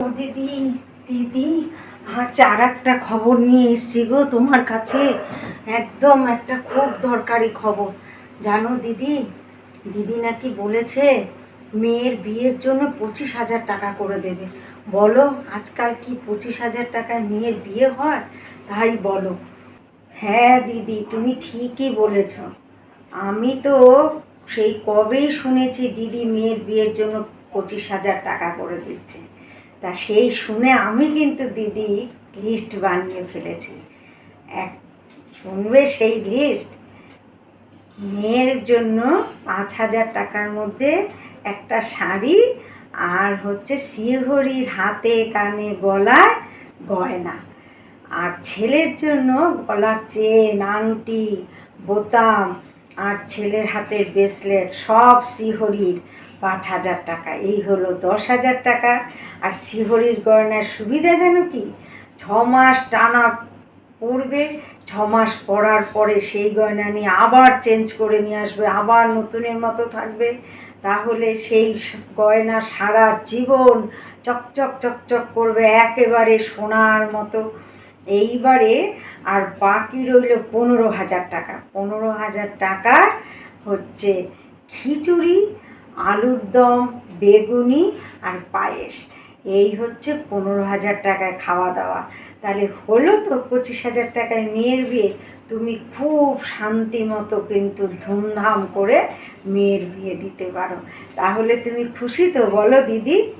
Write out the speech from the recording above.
দিদি দিদি আজ আর একটা খবর নিয়ে এসছি গো তোমার কাছে। একদম একটা খুব দরকারি খবর। জানো দিদি দিদি নাকি বলেছে মেয়ের বিয়ের জন্য পঁচিশ হাজার টাকা করে দেবে। বলো, আজকাল কি পঁচিশ হাজার টাকায় মেয়ের বিয়ে হয়? তাই বলো। হ্যাঁ দিদি, তুমি ঠিকই বলেছ। আমি তো সেই কবেই শুনেছি দিদি মেয়ের বিয়ের জন্য পঁচিশ হাজার টাকা করে দিচ্ছে। তা সেই শুনে আমি কিন্তু দিদি লিস্ট বানিয়ে ফেলেছি। এক, শুনবে সেই লিস্ট মেয়ের জন্য পাঁচ হাজার টাকার মধ্যে একটা শাড়ি আর হচ্ছে শিহরির হাতে কানে গলায় গয়না। আর ছেলের জন্য গলার চেন, আংটি, বোতাম আর ছেলের হাতের ব্রেসলেট সব শিহরির পাঁচ হাজার টাকা। এই হলো দশ হাজার টাকা। আর শিহরির গয়নার সুবিধা যেন কি? ছ মাস টানা পরবে ছ মাস পরার পরে সেই গয়না নিয়ে আবার চেঞ্জ করে নিয়ে আসবে, আবার নতুনের মতো থাকবে। তাহলে সেই গয়না সারা জীবন চকচক চকচক করবে, একেবারে সোনার মতো। এইবারে আর বাকি রইল পনেরো হাজার টাকা। পনেরো হাজার টাকা হচ্ছে খিচুড়ি, আলুর দম, বেগুনি আর পায়েস। এই হচ্ছে পনেরো হাজার টাকায় খাওয়া দাওয়া। তাহলে হলো তো পঁচিশ হাজার টাকায় মেয়ের বিয়ে। তুমি খুব শান্তি মতো কিন্তু ধুমধাম করে মেয়ের বিয়ে দিতে পারো। তাহলে তুমি খুশি তো? বলো দিদি।